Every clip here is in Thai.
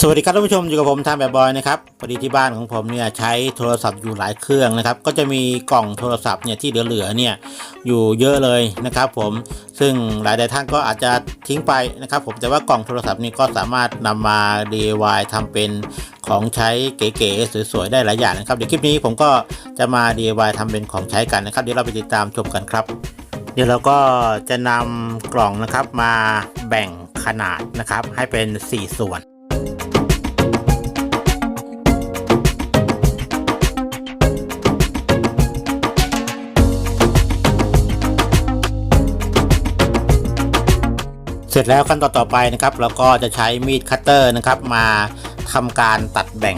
สวัสดีครับท่านผู้ชมอยู่กับผมทาแบบบอยนะครับพอดีที่บ้านของผมเนี่ยใช้โทรศัพท์อยู่หลายเครื่องนะครับ ก็จะมีกล่องโทรศัพท์เนี่ยที่เหลือๆเนี่ยอยู่เยอะเลยนะครับ ผมซึ่งหลายๆท่านก็อาจจะทิ้งไปนะครับ ผมแต่ว่ากล่องโทรศัพท์นี่ก็สามารถนำมา DIY ทำเป็นของใช้เก๋ๆสวยๆได้หลายอย่างนะครับเดี๋ยวคลิปนี้ผมก็จะมา DIY ทำเป็นของใช้กันนะครับเดี๋ยวเราไปติดตามชมกันครับ เดี๋ยวเราก็จะนำกล่องนะครับมาแบ่งขนาดนะครับให้เป็น 4 ส่วน เสร็จแล้วขั้นตอนต่อไปนะครับ เราก็จะใช้มีดคัตเตอร์นะครับ มาทำการตัดแบ่ง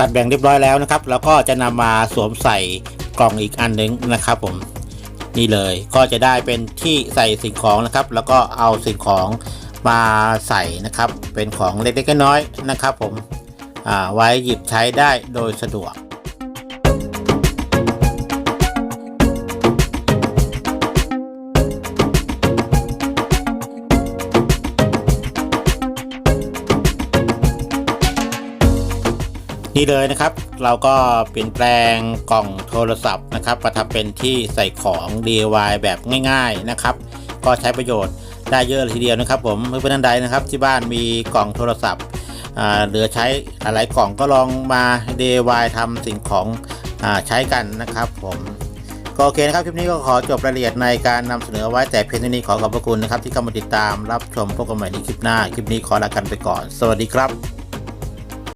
ตัดแบ่งเรียบร้อยแล้วนะครับแล้วก็จะนำมาสวมใส่กล่องอีกอันหนึงนะครับผมนี่เลยก็จะได้เป็นที่ใส่สิ่งของนะครับ แล้วก็เอาสิ่งของมาใส่นะครับ เป็นของเล็กๆน้อยๆนะครับ ผมอ่าไว้หยิบใช้ได้โดยสะดวก นี่เลยนะครับ เราก็เปลี่ยนแปลงกล่องโทรศัพท์นะครับมาทำเป็นที่ใส่ของ DIY แบบง่ายๆนะครับ ก็ใช้ประโยชน์ได้เยอะเลยทีเดียวนะครับ ผมเพื่อนๆท่านใดนะครับ ที่บ้านมีกล่องโทรศัพท์เหลือใช้หลายๆกล่องก็ลองมา DIY ทำสิ่งของอใช้กันนะครับ ผมก็โอเคนะครับคลิปนี้ก็ขอจบรายละเอียดในการนำเสนอไว้แต่เพียงเท่านี้ขอขอบพระคุณนะครับ ที่เข้ามาติดตามรับชมพบกันใหม่ในคลิปหน้า คลิปนี้ขอลากันไปก่อน สวัสดีครับ